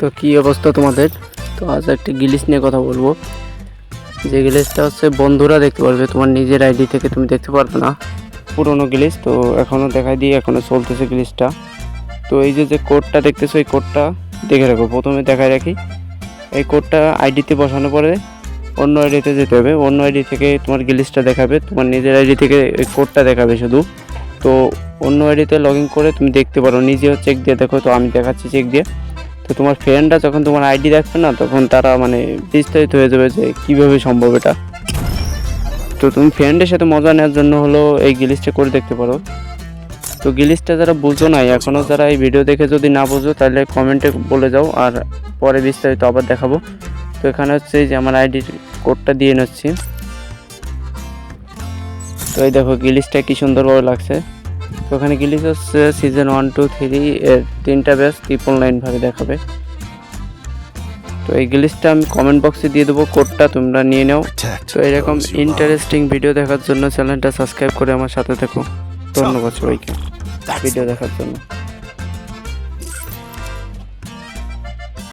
তো কী অবস্থা তোমাদের? তো আজ একটি গিলিস নিয়ে কথা বলব। যে গিলিসটা হচ্ছে বন্ধুরা দেখতে পারবে, তোমার নিজের আইডি থেকে তুমি দেখতে পারবে না। পুরনো গিলিস, তো এখনও দেখাই দিই এখনও চলতেছে গিলিসটা। তো এই যে যে কোডটা দেখতেছো, এই কোডটা দেখে রাখো। প্রথমে দেখাই রাখি, এই কোডটা আইডিতে বসানোর পরে অন্য আইডিতে যেতে হবে। অন্য আইডি থেকে তোমার গিলিসটা দেখাবে, তোমার নিজের আইডি থেকে এই কোডটা দেখাবে শুধু। তো অন্য আইডিতে লগ ইন করে তুমি দেখতে পারো। নিজেও চেক দিয়ে দেখো, তো আমি দেখাচ্ছি চেক দিয়ে। তো তোমার ফ্রেন্ডরা যখন তোমার আইডি দেখবে না, তখন তারা মানে বিস্তারিত হয়ে যাবে যে কীভাবে সম্ভব এটা। তো তুমি ফ্রেন্ডের সাথে মজা নেওয়ার জন্য হলো এই গিলিসটা করে দেখতে পারো। তো গিলিসটা যারা বুঝো নাই এখনও যারা এই ভিডিও দেখে যদি না বুঝো, তাহলে কমেন্টে বলে যাও, আর পরে বিস্তারিত আবার দেখাবো। তো এখানে হচ্ছে এই যে আমার আইডির কোডটা দিয়ে নিচ্ছি। তো এই দেখো গিলিসটা কী সুন্দরভাবে লাগছে। তো ওখানে গিলিস হচ্ছে সিজন ওয়ান টু থ্রি এর তিনটা ব্যাচ ট্রিপল নাইনভাবে দেখাবে। তো এই গিলিসটা আমি কমেন্ট বক্সে দিয়ে দেবো কোডটা তোমরা নিয়ে নাও। তো এরকম ইন্টারেস্টিং ভিডিও দেখার জন্য চ্যানেলটা সাবস্ক্রাইব করে আমার সাথে থেকো। ধন্যবাদ সবাইকে। ভিডিও দেখার জন্য।